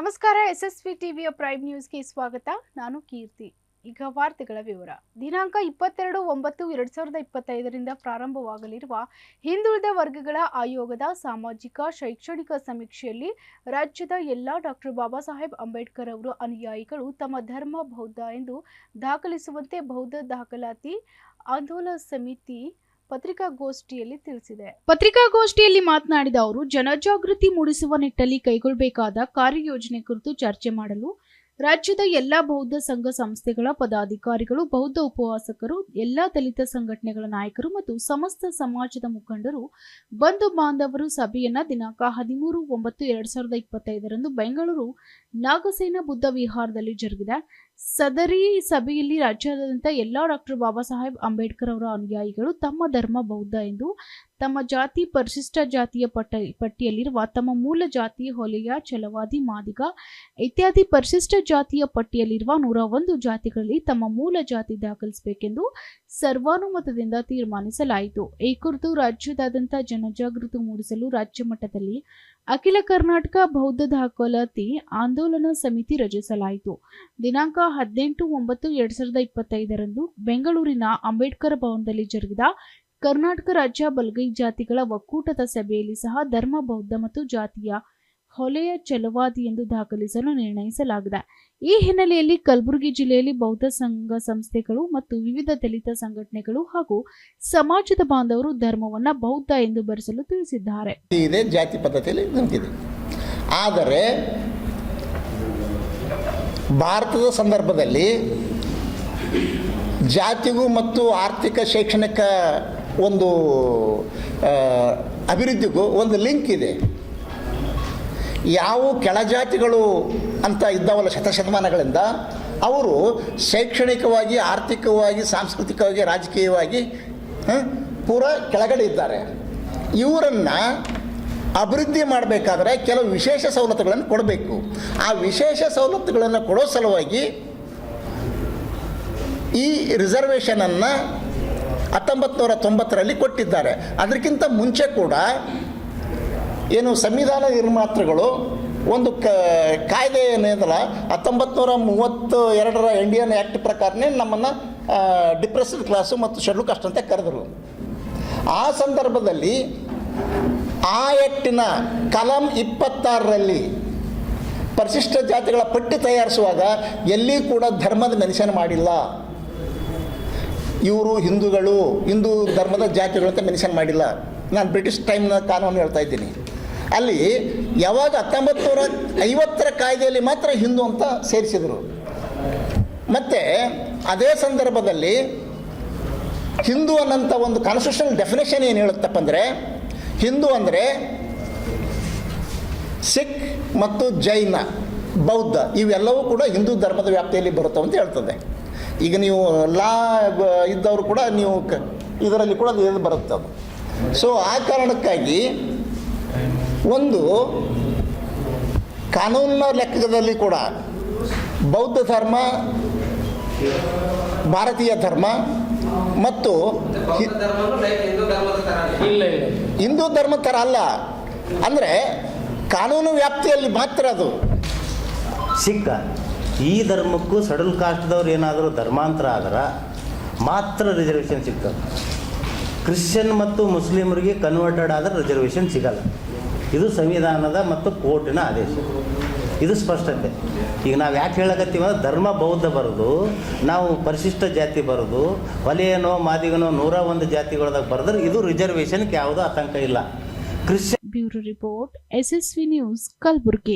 ನಮಸ್ಕಾರ, ಎಸ್ಎಸ್ವಿ ಟಿವಿಯ ಪ್ರೈಮ್ ನ್ಯೂಸ್ಗೆ ಸ್ವಾಗತ. ನಾನು ಕೀರ್ತಿ. ಈಗ ವಾರ್ತೆಗಳ ವಿವರ. ದಿನಾಂಕ ಇಪ್ಪತ್ತೆರಡು ಒಂಬತ್ತು ಎರಡ್ ಸಾವಿರದ ಇಪ್ಪತ್ತೈದರಿಂದ ಪ್ರಾರಂಭವಾಗಲಿರುವ ಹಿಂದುಳಿದ ವರ್ಗಗಳ ಆಯೋಗದ ಸಾಮಾಜಿಕ, ಶೈಕ್ಷಣಿಕ ಸಮೀಕ್ಷೆಯಲ್ಲಿ ರಾಜ್ಯದ ಎಲ್ಲ ಡಾಕ್ಟರ್ ಬಾಬಾ ಸಾಹೇಬ್ ಅಂಬೇಡ್ಕರ್ ಅವರು ಅನುಯಾಯಿಗಳು ತಮ್ಮ ಧರ್ಮ, ಬೌದ್ಧ ಎಂದು ದಾಖಲಿಸುವಂತೆ ಬೌದ್ಧ ದಾಖಲಾತಿ ಆಂದೋಲನ ಸಮಿತಿ ಪತ್ರಿಕಾಗೋಷ್ಠಿಯಲ್ಲಿ ತಿಳಿಸಿದೆ. ಪತ್ರಿಕಾಗೋಷ್ಠಿಯಲ್ಲಿ ಮಾತನಾಡಿದ ಅವರು ಜನಜಾಗೃತಿ ಮೂಡಿಸುವ ನಿಟ್ಟಲ್ಲಿ ಕೈಗೊಳ್ಳಬೇಕಾದ ಕಾರ್ಯಯೋಜನೆ ಕುರಿತು ಚರ್ಚೆ ಮಾಡಲು ರಾಜ್ಯದ ಎಲ್ಲಾ ಬೌದ್ಧ ಸಂಘ ಸಂಸ್ಥೆಗಳ ಪದಾಧಿಕಾರಿಗಳು, ಬೌದ್ಧ ಉಪವಾಸಕರು, ಎಲ್ಲಾ ದಲಿತ ಸಂಘಟನೆಗಳ ನಾಯಕರು ಮತ್ತು ಸಮಸ್ತ ಸಮಾಜದ ಮುಖಂಡರು, ಬಂಧು ಬಾಂಧವರು ಸಭೆಯನ್ನ ದಿನಾಂಕ ಹದಿಮೂರು ಒಂಬತ್ತು ಎರಡ್ ಸಾವಿರದ ಇಪ್ಪತ್ತೈದರಂದು ಬೆಂಗಳೂರು ನಾಗಸೇನ ಬುದ್ಧ ವಿಹಾರದಲ್ಲಿ ಜರುಗಿದೆ. ಸದರಿ ಸಭೆಯಲ್ಲಿ ರಾಜ್ಯಾದ್ಯಂತ ಎಲ್ಲಾ ಡಾಕ್ಟರ್ ಬಾಬಾ ಸಾಹೇಬ್ ಅಂಬೇಡ್ಕರ್ ಅವರ ಅನುಯಾಯಿಗಳು ತಮ್ಮ ಧರ್ಮ ಬೌದ್ಧ ಎಂದು ತಮ್ಮ ಜಾತಿ ಪರಿಶಿಷ್ಟ ಜಾತಿಯ ಪಟ್ಟ, ಪಟ್ಟಿಯಲ್ಲಿರುವ ತಮ್ಮ ಮೂಲ ಜಾತಿ ಹೊಲೆಯ, ಛಲವಾದಿ, ಮಾದಿಗ ಇತ್ಯಾದಿ ಪರಿಶಿಷ್ಟ ಜಾತಿಯ ಪಟ್ಟಿಯಲ್ಲಿರುವ ನೂರ ಒಂದು ಜಾತಿಗಳಲ್ಲಿ ತಮ್ಮ ಮೂಲ ಜಾತಿ ದಾಖಲಿಸಬೇಕೆಂದು ಸರ್ವಾನುಮತದಿಂದ ತೀರ್ಮಾನಿಸಲಾಯಿತು. ಈ ಕುರಿತು ರಾಜ್ಯದಾದ್ಯಂತ ಜನಜಾಗೃತಿ ಮೂಡಿಸಲು ರಾಜ್ಯ ಮಟ್ಟದಲ್ಲಿ ಅಖಿಲ ಕರ್ನಾಟಕ ಬೌದ್ಧ ದಾಖಲಾತಿ ಆಂದೋಲನ ಸಮಿತಿ ರಚಿಸಲಾಯಿತು. ದಿನಾಂಕ ಹದಿನೆಂಟು ಒಂಬತ್ತು ಎರಡ್ ಸಾವಿರದ ಇಪ್ಪತ್ತೈದರಂದು ಬೆಂಗಳೂರಿನ ಅಂಬೇಡ್ಕರ್ ಭವನದಲ್ಲಿ ಜರುಗಿದ ಕರ್ನಾಟಕ ರಾಜ್ಯ ಬಲಗೈ ಜಾತಿಗಳ ಒಕ್ಕೂಟದ ಸಭೆಯಲ್ಲಿ ಸಹ ಧರ್ಮ, ಬೌದ್ಧ ಮತ್ತು ಜಾತಿಯ ಹೊಲೆಯ ಚಲವಾದಿ ಎಂದು ದಾಖಲಿಸಲು ನಿರ್ಣಯಿಸಲಾಗಿದೆ. ಈ ಹಿನ್ನೆಲೆಯಲ್ಲಿ ಕಲಬುರಗಿ ಜಿಲ್ಲೆಯಲ್ಲಿ ಬೌದ್ಧ ಸಂಘ ಸಂಸ್ಥೆಗಳು ಮತ್ತು ವಿವಿಧ ದಲಿತ ಸಂಘಟನೆಗಳು ಹಾಗೂ ಸಮಾಜದ ಬಾಂಧವರು ಧರ್ಮವನ್ನ ಬೌದ್ಧ ಎಂದು ಬರೆಸಲು ತಿಳಿಸಿದ್ದಾರೆ. ಜಾತಿ ಪದ್ಧತಿಯಲ್ಲಿ ನಿಂತಿದೆ ಆದರೆ ಭಾರತದ ಸಂದರ್ಭದಲ್ಲಿ ಜಾತಿಗೂ ಮತ್ತು ಆರ್ಥಿಕ ಶೈಕ್ಷಣಿಕ ಒಂದು ಅಭಿವೃದ್ಧಿಗೂ ಒಂದು ಲಿಂಕ್ ಇದೆ. ಯಾವ ಕೆಳಜಾತಿಗಳು ಅಂತ ಇದ್ದಾವಲ್ಲ ಶತಶತಮಾನಗಳಿಂದ, ಅವರು ಶೈಕ್ಷಣಿಕವಾಗಿ, ಆರ್ಥಿಕವಾಗಿ, ಸಾಂಸ್ಕೃತಿಕವಾಗಿ, ರಾಜಕೀಯವಾಗಿ ಪೂರ ಕೆಳಗಡೆ ಇದ್ದಾರೆ. ಇವರನ್ನು ಅಭಿವೃದ್ಧಿ ಮಾಡಬೇಕಾದ್ರೆ ಕೆಲವು ವಿಶೇಷ ಸವಲತ್ತುಗಳನ್ನು ಕೊಡಬೇಕು. ಆ ವಿಶೇಷ ಸವಲತ್ತುಗಳನ್ನು ಕೊಡೋ ಸಲುವಾಗಿ ಈ ರಿಸರ್ವೇಷನನ್ನು ಹತ್ತೊಂಬತ್ತು ನೂರ ತೊಂಬತ್ತರಲ್ಲಿ ಕೊಟ್ಟಿದ್ದಾರೆ. ಅದಕ್ಕಿಂತ ಮುಂಚೆ ಕೂಡ ಏನು ಸಂವಿಧಾನ ನಿರ್ಮಾತೃಗಳು ಒಂದು ಕ, ಕಾಯ್ದೆ ಏನಿದಲ್ಲ ಹತ್ತೊಂಬತ್ತು ನೂರ ಮೂವತ್ತು ಎರಡರ ಇಂಡಿಯನ್ ಆ್ಯಕ್ಟ್ ಪ್ರಕಾರನೇ ನಮ್ಮನ್ನು ಡಿಪ್ರೆಸ್ಡ್ ಕ್ಲಾಸು ಮತ್ತು ಶೆಡ್ಯೂಲ್ ಕಾಸ್ಟ್ ಅಂತ ಕರೆದರು. ಆ ಸಂದರ್ಭದಲ್ಲಿ ಆ ಆ್ಯಕ್ಟಿನ ಕಲಂ ಇಪ್ಪತ್ತಾರರಲ್ಲಿ ಪರಿಶಿಷ್ಟ ಜಾತಿಗಳ ಪಟ್ಟಿ ತಯಾರಿಸುವಾಗ ಎಲ್ಲಿ ಕೂಡ ಧರ್ಮದ ಮೆನ್ಷನ್ ಮಾಡಿಲ್ಲ. ಇವರು ಹಿಂದೂಗಳು, ಹಿಂದೂ ಧರ್ಮದ ಜಾತಿಗಳು ಅಂತ ಮೆನ್ಷನ್ ಮಾಡಿಲ್ಲ. ನಾನು ಬ್ರಿಟಿಷ್ ಟೈಮ್ನ ಕಾನೂನು ಹೇಳ್ತಾ ಇದ್ದೀನಿ. ಅಲ್ಲಿ ಯಾವಾಗ ಹತ್ತೊಂಬತ್ತು ನೂರ ಐವತ್ತರ ಕಾಯ್ದೆಯಲ್ಲಿ ಮಾತ್ರ ಹಿಂದೂ ಅಂತ ಸೇರಿಸಿದರು. ಮತ್ತು ಅದೇ ಸಂದರ್ಭದಲ್ಲಿ ಹಿಂದೂ ಅನ್ನೋಂಥ ಒಂದು ಕಾನ್ಸ್ಟಿಟ್ಯೂಷನಲ್ ಡೆಫಿನೇಷನ್ ಏನು ಹೇಳುತ್ತಪ್ಪ ಅಂದರೆ, ಹಿಂದೂ ಅಂದರೆ ಸಿಖ್ ಮತ್ತು ಜೈನ, ಬೌದ್ಧ, ಇವೆಲ್ಲವೂ ಕೂಡ ಹಿಂದೂ ಧರ್ಮದ ವ್ಯಾಪ್ತಿಯಲ್ಲಿ ಬರುತ್ತವೆ ಅಂತ ಹೇಳ್ತದೆ. ಈಗ ನೀವು ಲಾ ಇದ್ದವರು ಕೂಡ ನೀವು ಇದರಲ್ಲಿ ಕೂಡ ಅದು ಬರುತ್ತೆ ಅದು. ಸೊ ಆ ಕಾರಣಕ್ಕಾಗಿ ಒಂದು ಕಾನೂನಿನ ಲೆಕ್ಕದಲ್ಲಿ ಕೂಡ ಬೌದ್ಧ ಧರ್ಮ, ಭಾರತೀಯ ಧರ್ಮ ಮತ್ತು ಹಿಂದೂ ಧರ್ಮ ಥರ ಅಲ್ಲ. ಅಂದರೆ ಕಾನೂನು ವ್ಯಾಪ್ತಿಯಲ್ಲಿ ಮಾತ್ರ ಅದು. ಸಿಕ್ಕ. ಈ ಧರ್ಮಕ್ಕೂ ಸಡಲ್ ಕಾಸ್ಟ್ದವ್ರು ಏನಾದರೂ ಧರ್ಮಾಂತರ ಆದ್ರೆ ಮಾತ್ರ ರಿಸರ್ವೇಷನ್ ಸಿಗ್ತದೆ. ಕ್ರಿಶ್ಚಿಯನ್ ಮತ್ತು ಮುಸ್ಲಿಮರಿಗೆ ಕನ್ವರ್ಟೆಡ್ ಆದರೆ ರಿಸರ್ವೇಷನ್ ಸಿಗಲ್ಲ. ಇದು ಸಂವಿಧಾನದ ಮತ್ತು ಕೋರ್ಟಿನ ಆದೇಶ. ಇದು ಸ್ಪಷ್ಟತೆ. ಈಗ ನಾವು ಯಾಕೆ ಹೇಳಕತ್ತೀವಿ ಅಂದ್ರೆ ಧರ್ಮ ಬೌದ್ಧ ಬರೋದು, ನಾವು ಪರಿಶಿಷ್ಟ ಜಾತಿ ಬರೋದು, ಒಲೆಯನೋ, ಮಾದಿಗನೋ ನೂರ ಒಂದು ಜಾತಿಗಳದಾಗ ಬರೆದ್ರೆ ಇದು ರಿಸರ್ವೇಷನ್ಗೆ ಯಾವುದೋ ಆತಂಕ ಇಲ್ಲ. Christian bureau report SSV news, Kalaburagi.